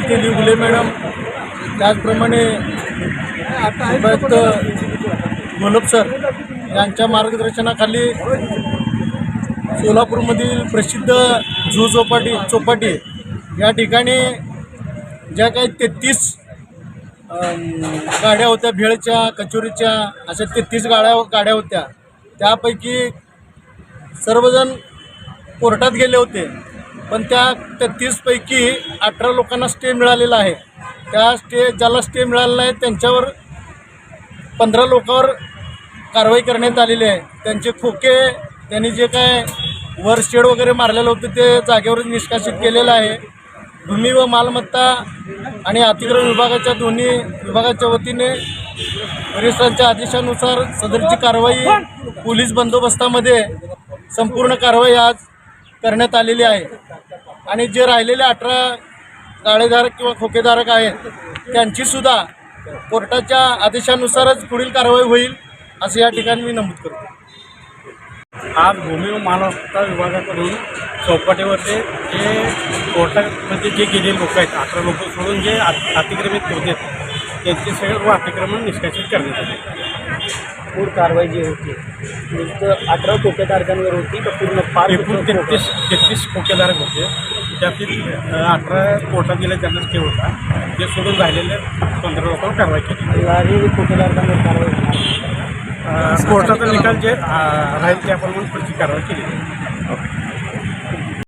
केली उगले मॅडम. त्याचप्रमाणे उपायुक्त घोलप सर यांच्या मार्गदर्शनाखाली सोलापूरमधील प्रसिद्ध झू चौपाटी चौपाटी या ठिकाणी ज्या काही तेहतीस गाड्या होत्या भेळच्या कचोरीच्या अशा तेहतीस गाड्या हो- गाड्या होत्या. त्यापैकी सर्वजण कोर्टात गेले होते. पण त्या तेहतीसपैकी अठरा लोकांना स्टे मिळालेला आहे. त्या स्टे ज्याला स्टे मिळालेला आहे त्यांच्यावर पंधरा लोकांवर कारवाई करण्यात आलेली आहे. त्यांचे खोके त्यांनी जे काय वर शेड वगैरे मारलेलं होतं ते जागेवर निष्कासित केलेलं आहे. भूमी व मालमत्ता आणि अतिक्रमण विभागाच्या दोन्ही विभागाच्या वतीने वरिष्ठांच्या आदेशानुसार सदरची कारवाई पोलीस बंदोबस्तामध्ये संपूर्ण कारवाई आज करण्यात आलेली आहे. आणि जे राहिलेले अठरा गाळेधारक किंवा खोकेधारक आहेत त्यांचीसुद्धा कोर्टाच्या आदेशानुसारच पुढील कारवाई होईल असं या ठिकाणी मी नमूद करतो. आज भूमी व मालमत्ता विभागाकडून चौपाटीवरचे जे कोर्टामध्ये जे गेलेले लोक आहेत अठरा लोक सोडून जे अत- अतिक्रमित होते त्यांचे सर्व अतिक्रमण निष्कासित करण्यात आले. पूर्ण कारवाई जी होती नुसतं अठरा टोकेदारकांवर होती का पूर्ण पाच एकूण तेहतीस तेहतीस खोकेधारक होते. त्यातील अठरा कोर्टात गेले त्यांना स्टे होता. जे सोडून राहिलेले पंधरा लोकांवर कारवाई केली कोर्टाचा निकाल जे राहील त्याप्रमाणे पुढची कारवाई केली.